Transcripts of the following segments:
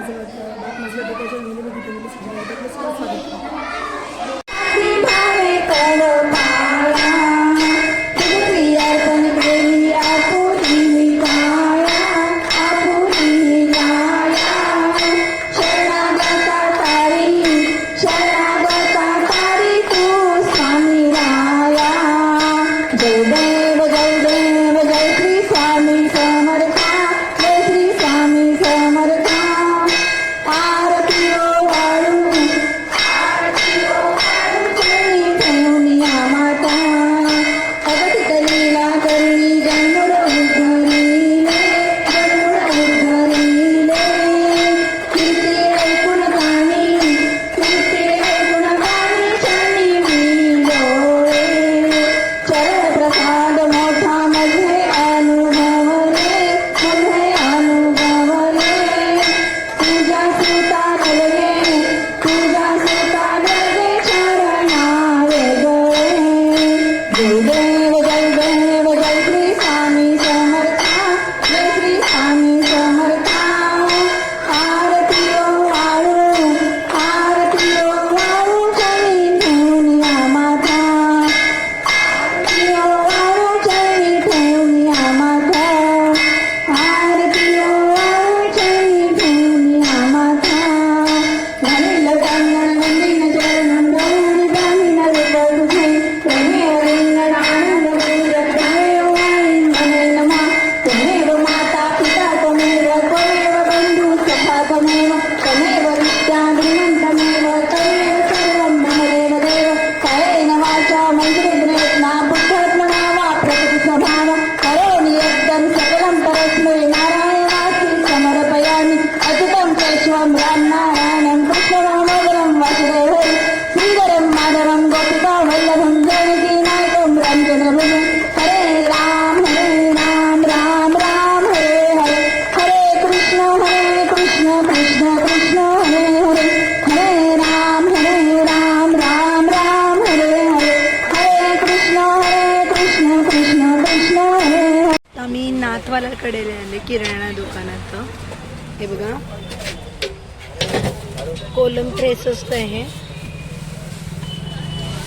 नमस्कार श्री स्वामी समर्थ माझं त्याच्या मुली बघितलं मुली सगळं आम्ही आले किराणा दुकानात. हे बघा. कोलम त्रेसष्ट आहे.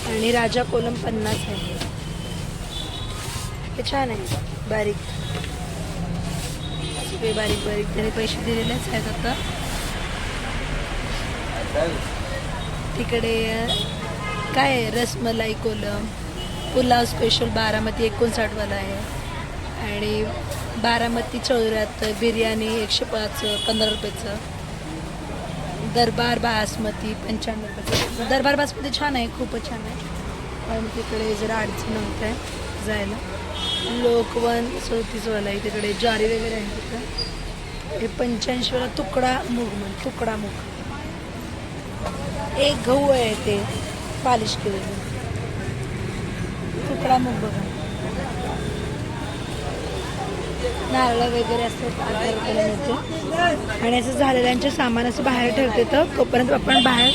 आणि राजा कोलम पन्नास आहे. हे छान आहे. बारीक. सगळे बारीक बारीक. त्याने पैसे दिलेलेच आहेत आता. तिकडे काय आहे? रसमलाई कोलम. पुलाव स्पेशल बारामती एकोणसाठवाला आहे. आणि बारामती चौऱ्याहत्तर बिर्याणी एकशे पाच पंधरा रुपयाचं. दरबार बासमती पंच्याण्णव रुपयाचं. दरबार बासमती छान आहे खूपच छान आहे. पण तिकडे जरा अडचण होत आहे जायला. लोकवन चौतीसवाला आहे तिकडे ज्वारी वगैरे आहे तिथं हे पंच्याऐंशीवाला तुकडा मूग म्हण तुकडा मूग. एक गहू आहे ते पालिश केलेलं. तुकडा मूग बघा. नारळ वगैरे असतात अकरा रुपयाला आणि असं झालेल्यांचे सामान असं बाहेर ठेवते तर तोपर्यंत आपण बाहेर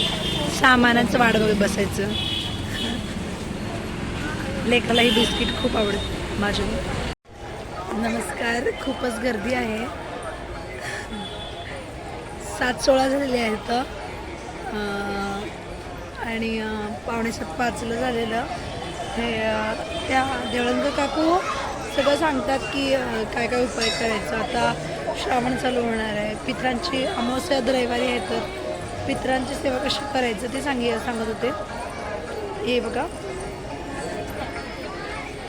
सामानाचं वाढ बघत बसायचं. लेकाला ही बिस्किट खूप आवडत माझ्या नमस्कार खूपच गर्दी आहे. सात सोळा झालेले आहेत. तर आणि पावणे सात पाचलं झालेलं. हे त्या देवळंग काकू सगळं सांगतात की काय काय उपाय करायचा. आता श्रावण चालू होणार आहे. पित्रांची अमावस्या रविवारी आहे तर पित्रांची सेवा कशी करायचं ते सांगी सांगत होते. हे बघा.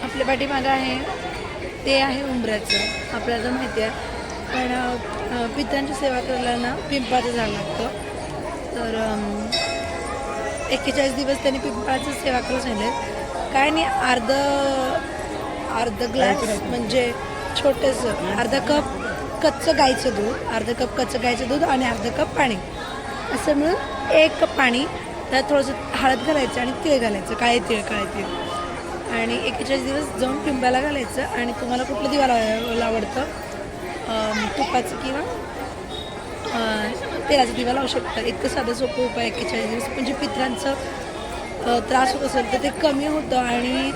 आपल्या पाठीमागं आहे ते आहे उंबऱ्याचं. आपल्याला तर माहिती आहे. पण पित्रांची सेवा करायला ना पिंपळाचं झाड लागतं. तर एक्केचाळीस दिवस त्यांनी पिंपाचं सेवा करून सांगितले काय नाही अर्ध अर्ध ग्लास म्हणजे छोटंसं अर्धा कप कच्चं गाईचं दूध अर्धा कप कच्चं गाईचं दूध आणि अर्धा कप पाणी. असं मिळून एक कप पाणी त्यात थोडंसं हळद घालायचं आणि तीळ घालायचं काळे तीळ काळे तीळ. आणि एकेचाळीस दिवस जाऊन पिंबाला घालायचं आणि तुम्हाला कुठलं दिवा लावायला आवडतं? तुपाचं किंवा अं, तेलाचा दिवा लावू शकतं. इतकं साधं सोपं उपाय एकेचाळीस दिवस. म्हणजे पित्रांचं त्रास होत असेल तर ते कमी होतं आणि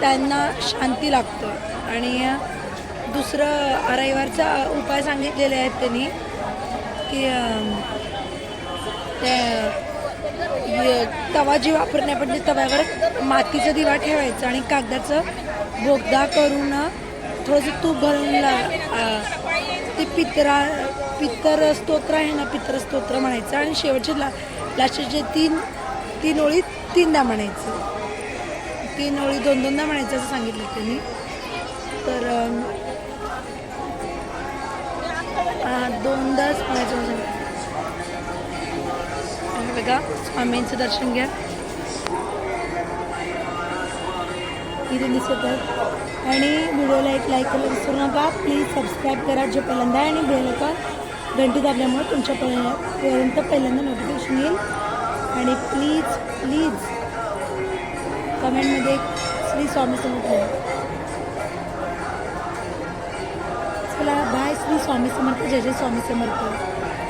त्यांना शांती लागतं. आणि अ, दुसरं रविवारचा उपाय सांगितलेले आहेत त्यांनी की ते तवा जी वापरणे आपण ते तव्यावर मातीचा दिवा ठेवायचा आणि कागदाचं बोगदा करून थोडंसं तूप घालून ते पितरा पितर स्तोत्र आहे ना पितर स्तोत्र म्हणायचं. आणि शेवटचे ला लास्टचे तीन तीन ओळी तीनदा म्हणायचं. तीन ओळी दोन दोनदा म्हणायचं असं सांगितलं त्यांनी. तर दोनदाच म्हणायचं असं सांगितलं. बघा स्वामींचं दर्शन घ्या. इथे दिसत आहेत आणि व्हिडिओला एक लाईक करायला विसरू नका. प्लीज सबस्क्राईब करा जे पहिल्यांदा आहे आणि बेल का घंटी दाबल्यामुळे तुमच्या पर्यंत पर्यंत पहिल्यांदा नोटिफिकेशन येईल. आणि प्लीज प्लीज कमेंटमध्ये श्री स्वामी समर्थ चला बाय श्री स्वामी समर्थ जय जय स्वामी समर्थ.